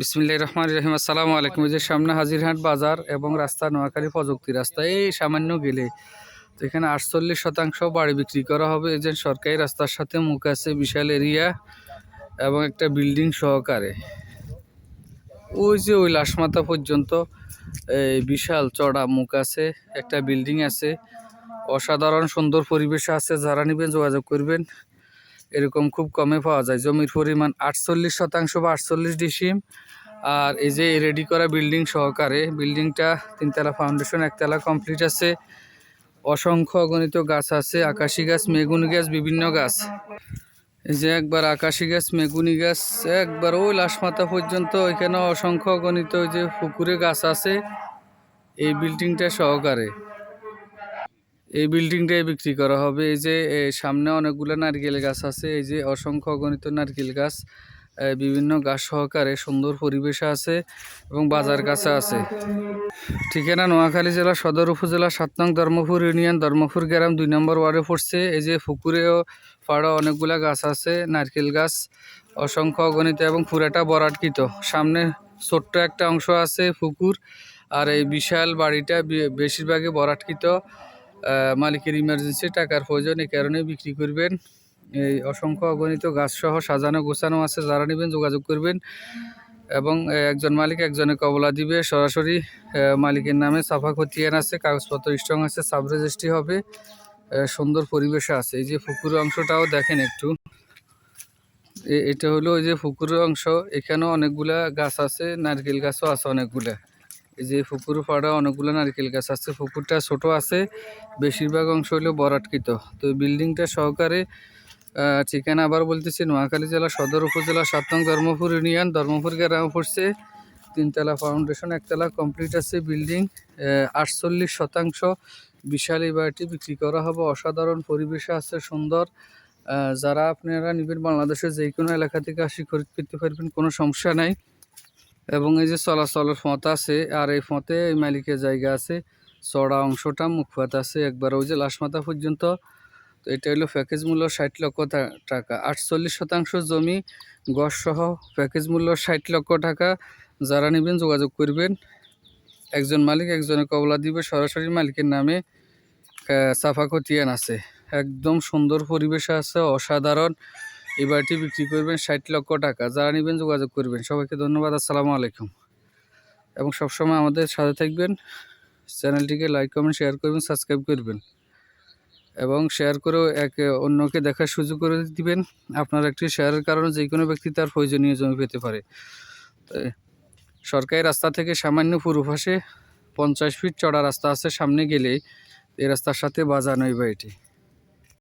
বিসমিল্লাহ রহমান রহিম। আসসালামু আলাইকুম। যে সামনে হাজিরহাট বাজার এবং রাস্তা নোয়াখালী প্রযুক্তি রাস্তা, এই সামান্য গেলে তো এখানে আটচল্লিশ শতাংশ বাড়ি বিক্রি করা হবে। এই যে সরকারি রাস্তার সাথে মুখ আছে বিশাল এরিয়া এবং একটা বিল্ডিং সহকারে। ওই যে ওই লাশমাথা পর্যন্ত এই বিশাল চড়া মুখ আছে, একটা বিল্ডিং আছে। অসাধারণ সুন্দর পরিবেশ আছে। যারা নেবেন যোগাযোগ করবেন। এরকম খুব কমে পাওয়া যায়। জমির পরিমাণ আটচল্লিশ শতাংশ বা আটচল্লিশ ডিসিম আর এই যে রেডি করা বিল্ডিং সহকারে বিল্ডিংটা তিনতলা ফাউন্ডেশন একতলা কমপ্লিট আছে। অসংখ্য গণিত গাছ আছে, আকাশি গাছ, মেগুনি গাছ, বিভিন্ন গাছ। এই যে একবার আকাশি গাছ, মেগুনি গাছ, একবার ওই লাশমাথা পর্যন্ত ওইখানে অসংখ্য গণিত যে পুকুরে গাছ আছে। এই বিল্ডিংটা সহকারে। এই বিল্ডিংটাই বিক্রি করা হবে। এই যে সামনে অনেকগুলো নারকেল গাছ আছে। এই যে, অসংখ্য গণিত নারকেল গাছ বিভিন্ন গাছ সহকারে সুন্দর পরিবেশ আছে এবং বাজার কাছে আছে। ঠিকানা নোয়াখালী জেলা সদর উপজেলা সাত নং ধর্মপুর ইউনিয়ন, ধর্মপুর গ্রাম দুই নম্বর ওয়ার্ডে পড়ছে। এই যে, পুকুরেও পাড়া অনেকগুলা গাছ আছে, নারকেল গাছ, অসংখ্য অগণিত এবং পুরাটা বরাটকৃত। সামনে ছোট্ট একটা অংশ আছে পুকুর, আর এই বিশাল বাড়িটা বেশিরভাগই বরাটকৃত। মালিকের ইমার্জেন্সি টাকার প্রয়োজন এই কারণে বিক্রি করবেন। এই অসংখ্য অগণিত গাছ সহ সাজানো গোছানো আছে, যারা নেবেন যোগাযোগ করবেন এবং একজন মালিক একজনে কবলা দিবে। সরাসরি মালিকের নামে সাফা খতিয়ান আছে, কাগজপত্র স্ট্রং আছে সাব রেজিস্ট্রি হবে সুন্দর পরিবেশে আছে। এই যে পুকুরের অংশটাও দেখেন একটু। এটা হলো ওই যে পুকুরের অংশ। এখানেও অনেকগুলা গাছ আছে, নারকেল গাছও আছে অনেকগুলা। যে পুকুর পাড়া অনেকগুলো নারকেল গাছ আছে, পুকুরটা ছোট আছে, বেশিরভাগ অংশ হলো বরাটকৃত। তো বিল্ডিংটা সহকারে ঠিকানা আবার বলতেছি, নোয়াখালী জেলা সদর উপজেলা সাত ধর্মপুর ইউনিয়ন, ধর্মপুর গ্রামে পড়ছে। তিনতলা ফাউন্ডেশন একতলা কমপ্লিট আছে বিল্ডিং। আটচল্লিশ শতাংশ বিশাল এই বাড়িটি বিক্রি করা হবে। অসাধারণ পরিবেশে আছে, সুন্দর। যারা আপনারা নেবেন বাংলাদেশের যে কোনো এলাকা থেকে আসি, খরিদ করতে পারবেন, কোনো সমস্যা নাই। এবং এই যে চলাচলের ফত আছে, আর এই ফতে এই মালিকের জায়গা আছে চড়া অংশটা মুখপাত আছে। একবার ওই যে লাশমাথা পর্যন্ত, তো এটা হলো প্যাকেজ মূল্য ষাট লক্ষ টাকা। আটচল্লিশ শতাংশ জমি গছ সহ প্যাকেজ মূল্য ষাট লক্ষ টাকা। যারা নেবেন যোগাযোগ করবেন। একজন মালিক একজনের কবলা দিবে, সরাসরি মালিকের নামে খতিয়ান আছে। একদম সুন্দর পরিবেশে আছে, অসাধারণ। এই বাড়িটি বিক্রি করবেন ষাট লক্ষ টাকা। যারা নেবেন যোগাযোগ করবেন। সবাইকে ধন্যবাদ, আসসালামু আলাইকুম। এবং সবসময় আমাদের সাথে থাকবেন। চ্যানেলটিকে লাইক কমেন্ট শেয়ার করবেন সাবস্ক্রাইব করবেন। এবং শেয়ার করেও এক অন্যকে দেখার সুযোগ করে দিবেন। আপনার একটি শেয়ারের কারণে যে কোনো ব্যক্তি তার প্রয়োজনীয় জমি পেতে পারে। সরকারি রাস্তা থেকে সামান্য পূর্ব পাশে পঞ্চাশ ফিট চড়া রাস্তা আছে। সামনে গেলেই এই রাস্তার সাথে বাজানো এই বাড়িটি